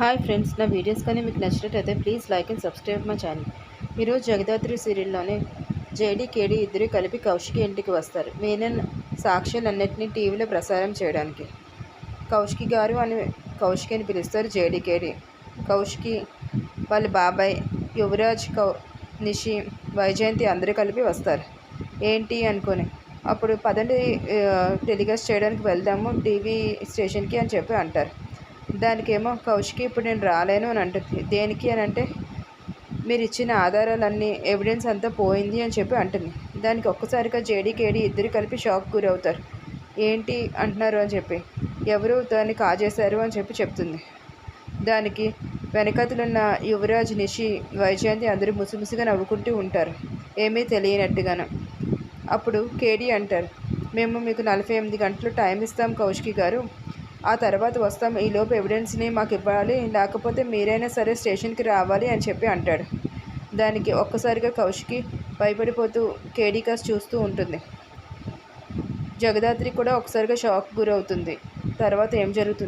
Hi friends నా videos కానీ మీకు నచ్చినట్టయితే please like and subscribe my channel. ఈరోజు జగదాత్రి సీరియల్లోనే జేడి కేడి ఇద్దరు కలిపి కౌశికి ఇంటికి వస్తారు. మీనన్ సాక్ష్యాలన్నింటినీ టీవీలో ప్రసారం చేయడానికి. కౌశికి గారు అని కౌశికి అని పిలుస్తారు జేడి కేడి. కౌశికి వాళ్ళ బాబాయ్ యువరాజ్ కౌ నిషి వైజయంతి అందరూ కలిపి వస్తారు. ఏంటి అనుకొని. అప్పుడు పదండి టెలికాస్ట్ చేయడానికి వెళ్దాము టీవీ స్టేషన్కి అని చెప్పి అంటారు. దానికేమో కౌశికి ఇప్పుడు నేను రాలేను అని అంటుంది దేనికి అని అంటే మీరు ఇచ్చిన ఆధారాలన్నీ ఎవిడెన్స్ అంతా పోయింది అని చెప్పి అంటుంది. దానికి ఒక్కసారిగా జేడీ కేడీ ఇద్దరు కలిపి షాక్ గురవుతారు. ఏంటి అంటున్నారు అని చెప్పి ఎవరు దాన్ని కాజేశారు అని చెప్పి చెప్తుంది. దానికి వెనకతులున్న యువరాజ్ నిషి వైజయంతి అందరూ ముసిముసిగా నవ్వుకుంటూ ఉంటారు. ఏమీ తెలియనట్టుగాను. అప్పుడు కేడీ అంటారు మేము మీకు నలభై ఎనిమిది గంటలు టైం ఇస్తాం కౌశికి గారు. ఆ తర్వాత వస్తాం. ఈలోపు ఎవిడెన్స్ని మాకు ఇవ్వాలి. లేకపోతే మీరైనా సరే స్టేషన్కి రావాలి అని చెప్పి అంటాడు. దానికి ఒక్కసారిగా కౌశికి భయపడిపోతూ కేడికాస్ చూస్తూ ఉంటుంది. జగదాత్రి కూడా ఒకసారిగా షాక్ గురవుతుంది. తర్వాత ఏం జరుగుతుంది?